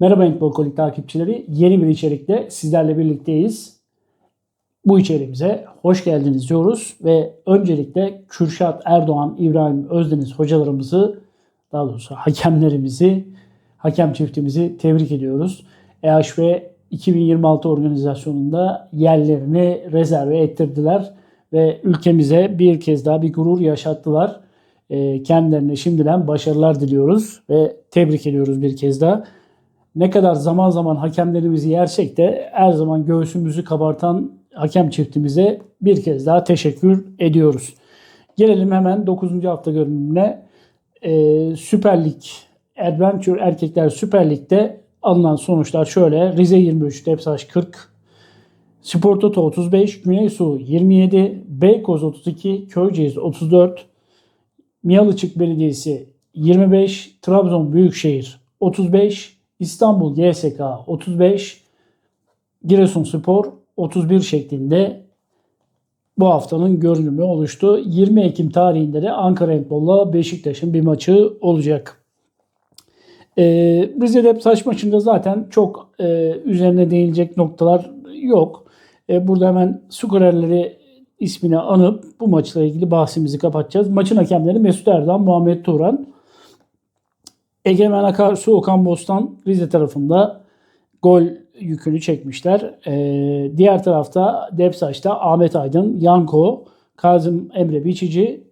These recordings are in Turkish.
Merhaba Handball Kolik takipçileri. Yeni bir içerikte sizlerle birlikteyiz. Bu içeriğimize hoş geldiniz diyoruz ve öncelikle Kürşat Erdoğan, İbrahim Özdeniz hocalarımızı, daha doğrusu hakemlerimizi, hakem çiftimizi tebrik ediyoruz. EHF 2026 organizasyonunda yerlerini rezerve ettirdiler ve ülkemize bir kez daha bir gurur yaşattılar. Ee, Kendilerine şimdiden başarılar diliyoruz ve tebrik ediyoruz bir kez daha ne kadar zaman zaman hakemlerimizi yersek de her zaman göğsümüzü kabartan hakem çiftimize bir kez daha teşekkür ediyoruz. Gelelim hemen 9. hafta görünümüne. Ee, Süper Lig Adventure Erkekler Süper Lig'de alınan sonuçlar şöyle. Rize 23, Depsaş 40, Spor Toto 35, Güneysu 27, Beykoz 32, Köyceğiz 34, Miyalıçık Belediyesi 25, Trabzon Büyükşehir 35, İstanbul GSK 35, Giresunspor 31 şeklinde bu haftanın görünümü oluştu. 20 Ekim tarihinde de Ankara Handball'la Beşiktaş'ın bir maçı olacak. Ee, Rize Deptaş maçında zaten çok e, üzerine değinilecek noktalar yok. E, burada hemen skorerleri ismini anıp bu maçla ilgili bahsimizi kapatacağız. Maçın hakemleri Mesut Erdoğan, Muhammed Turan, Egemen Akarsu, Okan Bostan Rize tarafında gol yükünü çekmişler. Ee, diğer tarafta Depsaç'ta Ahmet Aydın, Yanko, Kazım Emre Biçici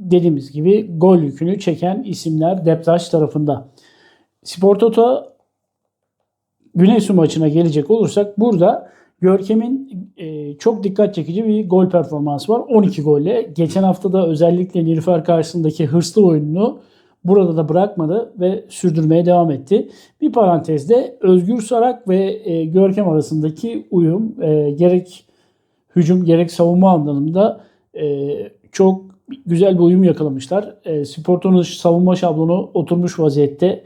dediğimiz gibi gol yükünü çeken isimler Depsaç tarafında. Spor Toto Güneysu maçına gelecek olursak burada Görkem'in e, çok dikkat çekici bir gol performansı var. 12 golle. Geçen hafta da özellikle Nilüfer karşısındaki hırslı oyununu burada da bırakmadı ve sürdürmeye devam etti. Bir parantezde Özgür Sarak ve e, Görkem arasındaki uyum e, gerek hücum gerek savunma anlamında e, çok güzel bir uyum yakalamışlar. E, Sporto'nun savunma şablonu oturmuş vaziyette.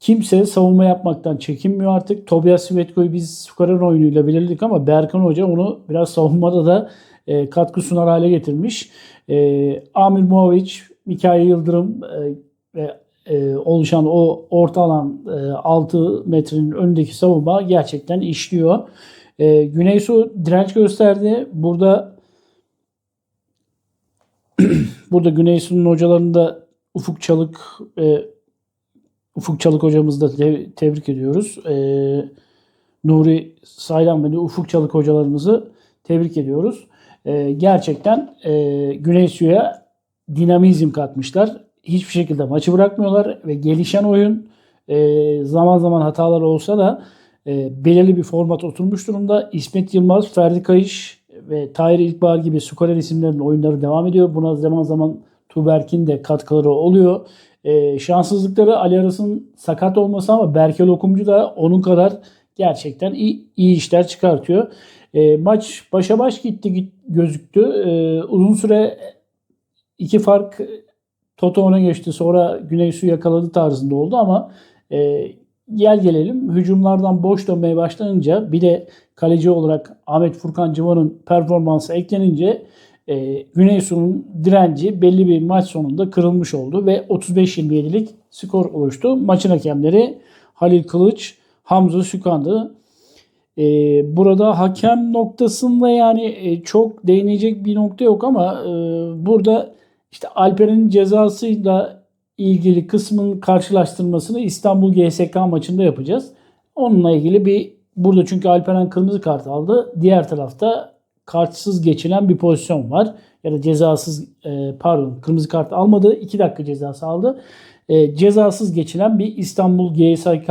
Kimse savunma yapmaktan çekinmiyor artık. Tobias Svetko'yu biz skorer oyunuyla belirledik ama Berkan Hoca onu biraz savunmada da e, katkı sunar hale getirmiş. E, Amir Muavic, Mikail Yıldırım e, ve e, oluşan o orta alan e, 6 metrenin önündeki savunma gerçekten işliyor. E, Güneysu direnç gösterdi. Burada burada Güneysu'nun hocalarında Ufuk Çalık e, Ufuk Çalık hocamızı da te- tebrik ediyoruz. E, Nuri Saylan ve Ufuk Çalık hocalarımızı tebrik ediyoruz. E, gerçekten e, Güneysu'ya dinamizm katmışlar hiçbir şekilde maçı bırakmıyorlar ve gelişen oyun e, zaman zaman hatalar olsa da e, belirli bir format oturmuş durumda. İsmet Yılmaz, Ferdi Kayış ve Tahir İlkbahar gibi skorer isimlerin oyunları devam ediyor. Buna zaman zaman Tuberk'in de katkıları oluyor. E, şanssızlıkları Ali Aras'ın sakat olması ama Berke Lokumcu da onun kadar gerçekten iyi, iyi işler çıkartıyor. E, maç başa baş gitti git, gözüktü. E, uzun süre iki fark Toto ona geçti sonra Güneysu yakaladı tarzında oldu ama e, gel gelelim hücumlardan boş dönmeye başlanınca bir de kaleci olarak Ahmet Furkan Civan'ın performansı eklenince e, Güneysu'nun direnci belli bir maç sonunda kırılmış oldu ve 35-27'lik skor oluştu. Maçın hakemleri Halil Kılıç, Hamza Sükan'dı. E, burada hakem noktasında yani e, çok değinecek bir nokta yok ama e, burada işte Alper'in cezasıyla ilgili kısmın karşılaştırmasını İstanbul GSK maçında yapacağız. Onunla ilgili bir burada çünkü Alperen kırmızı kart aldı. Diğer tarafta kartsız geçilen bir pozisyon var. Ya da cezasız e, pardon kırmızı kart almadı. 2 dakika cezası aldı. E, cezasız geçilen bir İstanbul GSK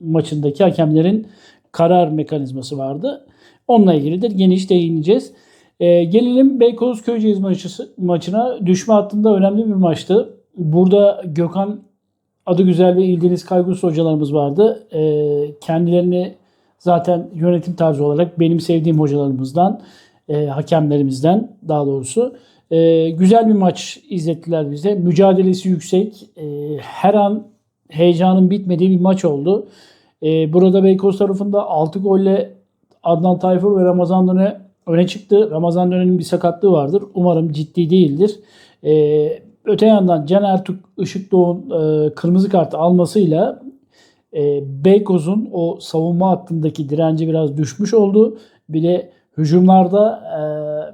maçındaki hakemlerin karar mekanizması vardı. Onunla ilgili de geniş değineceğiz. E, gelelim Beykoz Köyceğiz maçı, maçına. Düşme hattında önemli bir maçtı. Burada Gökhan adı güzel ve İldeniz Kaygus hocalarımız vardı. E, kendilerini zaten yönetim tarzı olarak benim sevdiğim hocalarımızdan, e, hakemlerimizden daha doğrusu. E, güzel bir maç izlettiler bize. Mücadelesi yüksek. E, her an heyecanın bitmediği bir maç oldu. E, burada Beykoz tarafında 6 golle Adnan Tayfur ve Ramazan Döne öne çıktı. Ramazan Dönen'in bir sakatlığı vardır. Umarım ciddi değildir. Ee, öte yandan Can Ertuk Işık Doğu'nun e, kırmızı kartı almasıyla e, Beykoz'un o savunma hattındaki direnci biraz düşmüş oldu. Bir de hücumlarda e,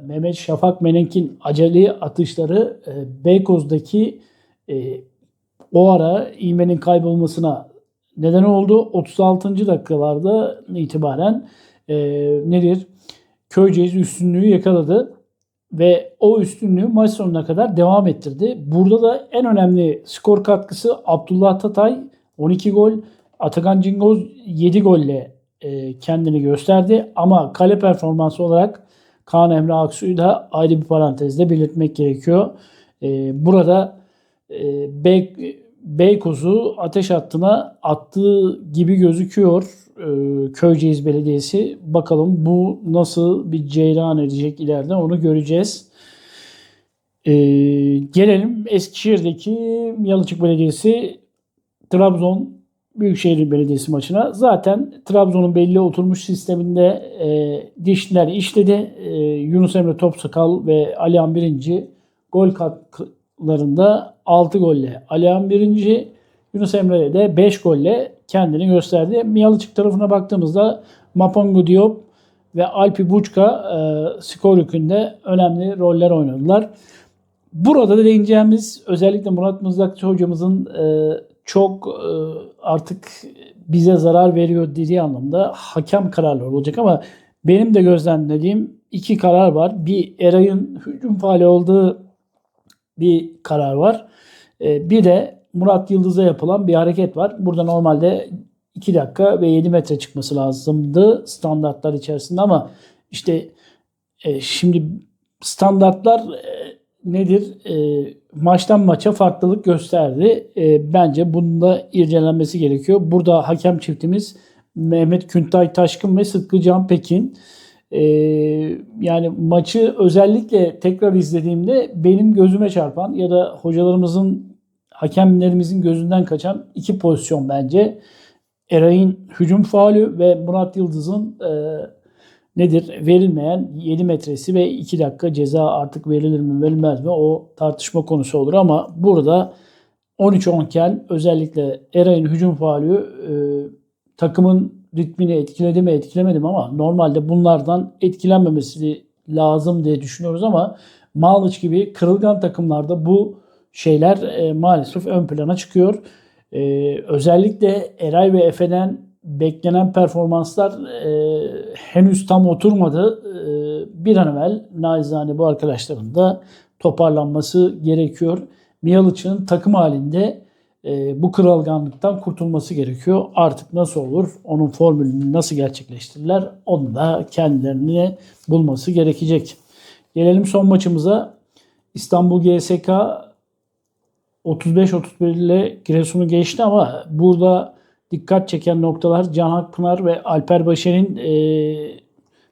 Mehmet Şafak Menenk'in acele atışları e, Beykoz'daki e, o ara ivmenin kaybolmasına neden oldu. 36. dakikalarda itibaren e, nedir? Köyceğiz üstünlüğü yakaladı ve o üstünlüğü maç sonuna kadar devam ettirdi. Burada da en önemli skor katkısı Abdullah Tatay 12 gol, Atakan Cingoz 7 golle e, kendini gösterdi. Ama kale performansı olarak Kaan Emre Aksu'yu da ayrı bir parantezde belirtmek gerekiyor. E, burada e, Beykoz'u ateş hattına attığı gibi gözüküyor e, Köyceğiz Belediyesi. Bakalım bu nasıl bir ceyran edecek ileride onu göreceğiz. E, gelelim Eskişehir'deki Yalıçık Belediyesi Trabzon Büyükşehir Belediyesi maçına. Zaten Trabzon'un belli oturmuş sisteminde e, dişler işledi. E, Yunus Emre Topsakal ve Alihan Birinci gol katkılarında 6 golle Alihan Birinci, Yunus Emre de 5 golle kendini gösterdi. Miyalıçık tarafına baktığımızda Mapongo Diop ve Alpi Buçka e, skor yükünde önemli roller oynadılar. Burada da değineceğimiz özellikle Murat Mızrakçı hocamızın e, çok e, artık bize zarar veriyor dediği anlamda hakem kararları olacak ama benim de gözlemlediğim iki karar var. Bir Eray'ın hücum faali olduğu bir karar var. E, bir de Murat Yıldız'a yapılan bir hareket var. Burada normalde 2 dakika ve 7 metre çıkması lazımdı standartlar içerisinde ama işte e, şimdi standartlar e, nedir? E, maçtan maça farklılık gösterdi. Bence bunun da ircelenmesi gerekiyor. Burada hakem çiftimiz Mehmet Küntay Taşkın ve Sıtkı Can Pekin. E, yani maçı özellikle tekrar izlediğimde benim gözüme çarpan ya da hocalarımızın hakemlerimizin gözünden kaçan iki pozisyon bence. Eray'ın hücum faulü ve Murat Yıldız'ın e, nedir verilmeyen 7 metresi ve 2 dakika ceza artık verilir mi verilmez mi o tartışma konusu olur ama burada 13-10 iken özellikle Eray'ın hücum faulü e, takımın ritmini etkiledi mi etkilemedi mi ama normalde bunlardan etkilenmemesi lazım diye düşünüyoruz ama Malmış gibi kırılgan takımlarda bu şeyler e, maalesef ön plana çıkıyor. E, özellikle Eray ve Efe'den beklenen performanslar e, henüz tam oturmadı. E, bir an evvel naizane bu arkadaşların da toparlanması gerekiyor. Miyalıç'ın takım halinde e, bu kırılganlıktan kurtulması gerekiyor. Artık nasıl olur, onun formülünü nasıl gerçekleştirirler onu da kendilerini bulması gerekecek. Gelelim son maçımıza. İstanbul GSK 35-31 ile Giresun'u geçti ama burada dikkat çeken noktalar Can Akpınar ve Alper Başar'ın e,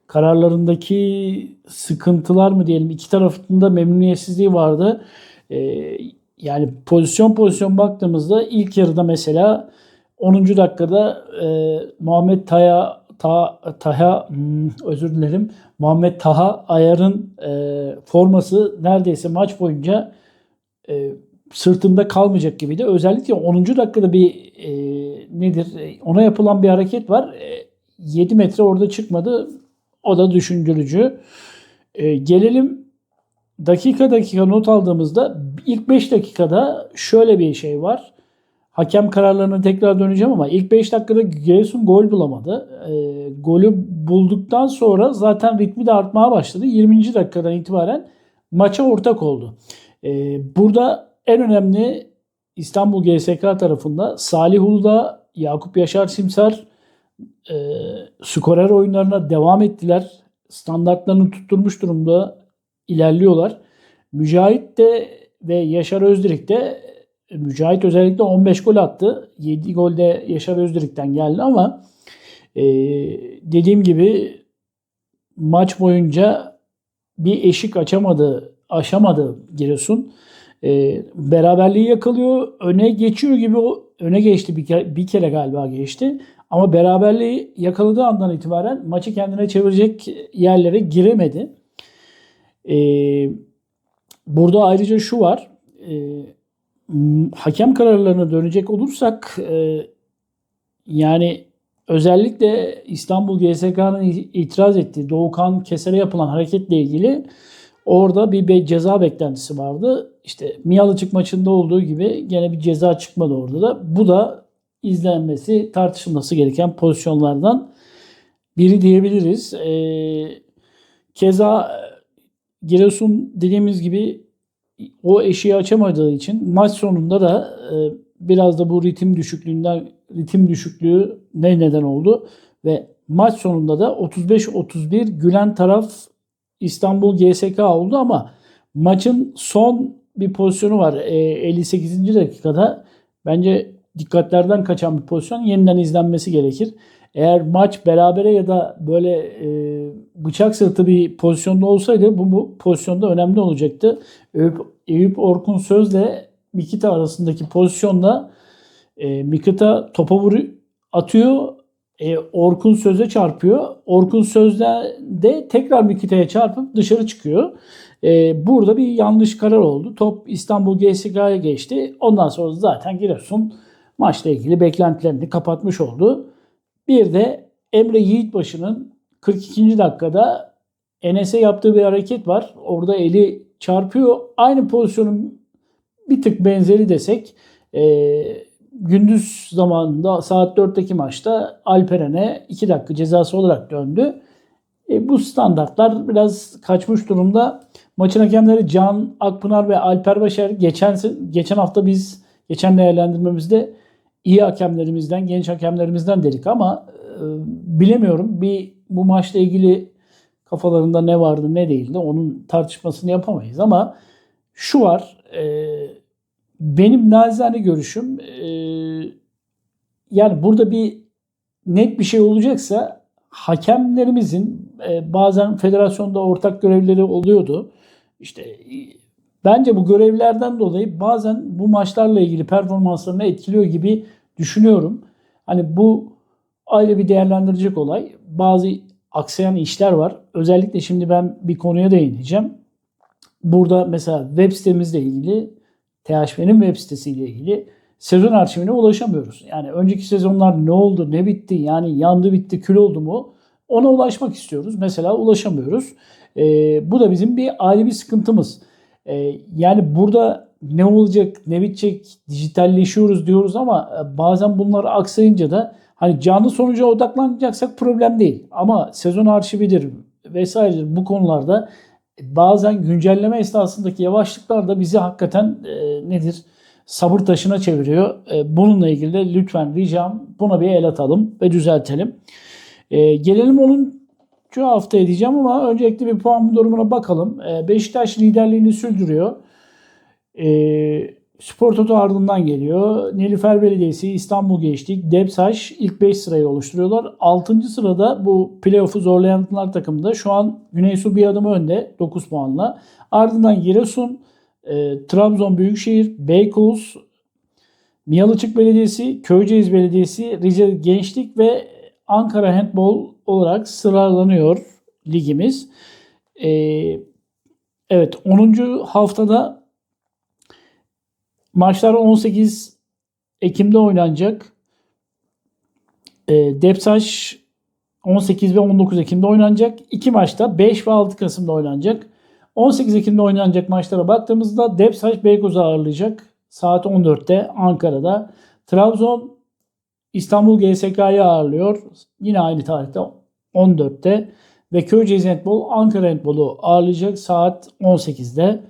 kararlarındaki sıkıntılar mı diyelim iki tarafında memnuniyetsizliği vardı. E, yani pozisyon pozisyon baktığımızda ilk yarıda mesela 10. dakikada e, Muhammed Taya Ta, Taha hmm, özür dilerim Muhammed Taha Ayar'ın e, forması neredeyse maç boyunca e, sırtında kalmayacak gibiydi. Özellikle 10. dakikada bir e, nedir ona yapılan bir hareket var. E, 7 metre orada çıkmadı. O da düşündürücü. E, gelelim dakika dakika not aldığımızda ilk 5 dakikada şöyle bir şey var. Hakem kararlarına tekrar döneceğim ama ilk 5 dakikada Giresun gol bulamadı. E, golü bulduktan sonra zaten ritmi de artmaya başladı. 20. dakikadan itibaren maça ortak oldu. E, burada en önemli İstanbul GSK tarafında Salih Uludağ, Yakup Yaşar Simsar e, skorer oyunlarına devam ettiler. Standartlarını tutturmuş durumda ilerliyorlar. Mücahit de ve Yaşar Özdirek de Mücahit özellikle 15 gol attı. 7 gol de Yaşar Özdirik'ten geldi ama e, dediğim gibi maç boyunca bir eşik açamadı, aşamadı Giresun e, beraberliği yakalıyor. Öne geçiyor gibi o öne geçti bir kere, bir kere galiba geçti. Ama beraberliği yakaladığı andan itibaren maçı kendine çevirecek yerlere giremedi. E, burada ayrıca şu var. E, hakem kararlarına dönecek olursak e, Yani özellikle İstanbul GSK'nın itiraz ettiği Doğukan Keser'e yapılan hareketle ilgili orada bir be- ceza beklentisi vardı. İşte Miyalıçık maçında olduğu gibi gene bir ceza çıkmadı orada da. Bu da izlenmesi, tartışılması gereken pozisyonlardan biri diyebiliriz. Ee, keza Giresun dediğimiz gibi o eşiği açamadığı için maç sonunda da e, biraz da bu ritim düşüklüğünden ritim düşüklüğü ne neden oldu ve maç sonunda da 35-31 gülen taraf İstanbul GSK oldu ama maçın son bir pozisyonu var. E, 58. dakikada bence dikkatlerden kaçan bir pozisyon yeniden izlenmesi gerekir. Eğer maç berabere ya da böyle e, bıçak sırtı bir pozisyonda olsaydı bu, bu pozisyonda önemli olacaktı. Eyüp, Eyüp Orkun Söz'le Mikita arasındaki pozisyonda e, Mikita topa vuruyor, atıyor. E, Orkun Söz'e çarpıyor. Orkun Söz'de de tekrar Mikita'ya çarpıp dışarı çıkıyor. E, burada bir yanlış karar oldu. Top İstanbul GSK'ya geçti. Ondan sonra zaten Giresun maçla ilgili beklentilerini kapatmış oldu. Bir de Emre Yiğitbaşı'nın 42. dakikada Enes'e yaptığı bir hareket var. Orada eli çarpıyor. Aynı pozisyonun bir tık benzeri desek e, gündüz zamanında saat 4'teki maçta Alperen'e 2 dakika cezası olarak döndü. E, bu standartlar biraz kaçmış durumda. Maçın hakemleri Can Akpınar ve Alper Başar geçen geçen hafta biz geçen değerlendirmemizde iyi hakemlerimizden, genç hakemlerimizden dedik ama e, bilemiyorum. Bir bu maçla ilgili kafalarında ne vardı ne değildi onun tartışmasını yapamayız ama şu var e, benim nazane görüşüm e, yani burada bir net bir şey olacaksa hakemlerimizin e, bazen federasyonda ortak görevleri oluyordu. İşte bence bu görevlerden dolayı bazen bu maçlarla ilgili performanslarını etkiliyor gibi düşünüyorum. Hani bu ayrı bir değerlendirecek olay. Bazı aksayan işler var. Özellikle şimdi ben bir konuya değineceğim. Burada mesela web sitemizle ilgili THF'nin web sitesiyle ilgili sezon arşivine ulaşamıyoruz. Yani önceki sezonlar ne oldu, ne bitti, yani yandı bitti, kül oldu mu ona ulaşmak istiyoruz. Mesela ulaşamıyoruz. E, bu da bizim bir ayrı bir sıkıntımız. E, yani burada ne olacak, ne bitecek, dijitalleşiyoruz diyoruz ama e, bazen bunlar aksayınca da hani canlı sonuca odaklanacaksak problem değil. Ama sezon arşividir vesairedir bu konularda bazen güncelleme esnasındaki yavaşlıklar da bizi hakikaten e, nedir? Sabır taşına çeviriyor. E, bununla ilgili de lütfen ricam buna bir el atalım ve düzeltelim. E, gelelim onun şu hafta edeceğim ama öncelikle bir puan durumuna bakalım. E, Beşiktaş liderliğini sürdürüyor. E, Spor Toto ardından geliyor. Nilüfer Belediyesi, İstanbul Gençlik, Depsaş ilk 5 sırayı oluşturuyorlar. 6. sırada bu playoff'u zorlayanlar takımında şu an Güneysu bir adım önde 9 puanla. Ardından Giresun, e, Trabzon Büyükşehir, Beykoz, Miyalıçık Belediyesi, Köyceğiz Belediyesi, Rize Gençlik ve Ankara Handball olarak sıralanıyor ligimiz. E, evet 10. haftada Maçlar 18 Ekim'de oynanacak. E, Depsaş 18 ve 19 Ekim'de oynanacak. İki maçta 5 ve 6 Kasım'da oynanacak. 18 Ekim'de oynanacak maçlara baktığımızda Depsaş Beykoz'u ağırlayacak. Saat 14'te Ankara'da. Trabzon İstanbul GSK'yı ağırlıyor. Yine aynı tarihte 14'te. Ve Köyceğiz Handball Ankara Handball'u ağırlayacak saat 18'de.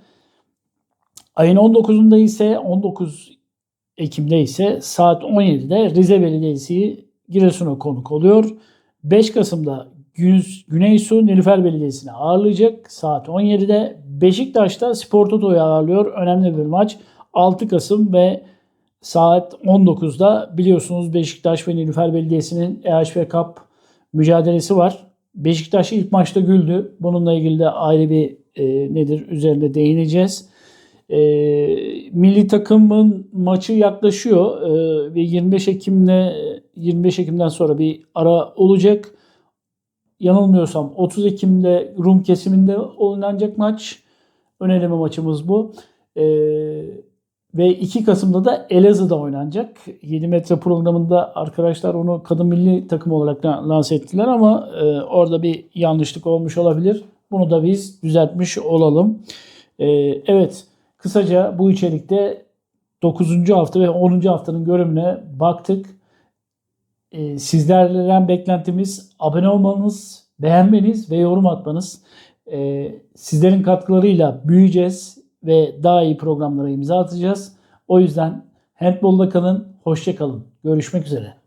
Ayın 19'unda ise 19 Ekim'de ise saat 17'de Rize Belediyesi Giresun'a konuk oluyor. 5 Kasım'da Güneysu Nilüfer Belediyesi'ni ağırlayacak saat 17'de. Beşiktaş'ta Spor Toto'yu ağırlıyor. Önemli bir maç. 6 Kasım ve saat 19'da biliyorsunuz Beşiktaş ve Nilüfer Belediyesi'nin EHF Cup mücadelesi var. Beşiktaş ilk maçta güldü. Bununla ilgili de ayrı bir e, nedir üzerinde değineceğiz. E, milli takımın maçı yaklaşıyor e, ve 25 Ekim'le 25 Ekim'den sonra bir ara olacak. Yanılmıyorsam 30 Ekim'de Rum kesiminde oynanacak maç. Ön eleme maçımız bu. E, Ve 2 Kasım'da da Elazığ'da oynanacak. 7 metre programında arkadaşlar onu kadın milli takım olarak lanse ettiler ama e, orada bir yanlışlık olmuş olabilir. Bunu da biz düzeltmiş olalım. E, evet kısaca bu içerikte 9. hafta ve 10. haftanın görümüne baktık. E, sizlerden beklentimiz abone olmanız, beğenmeniz ve yorum atmanız. E, sizlerin katkılarıyla büyüyeceğiz ve daha iyi programlara imza atacağız. O yüzden handbolda kalın, hoşça kalın. Görüşmek üzere.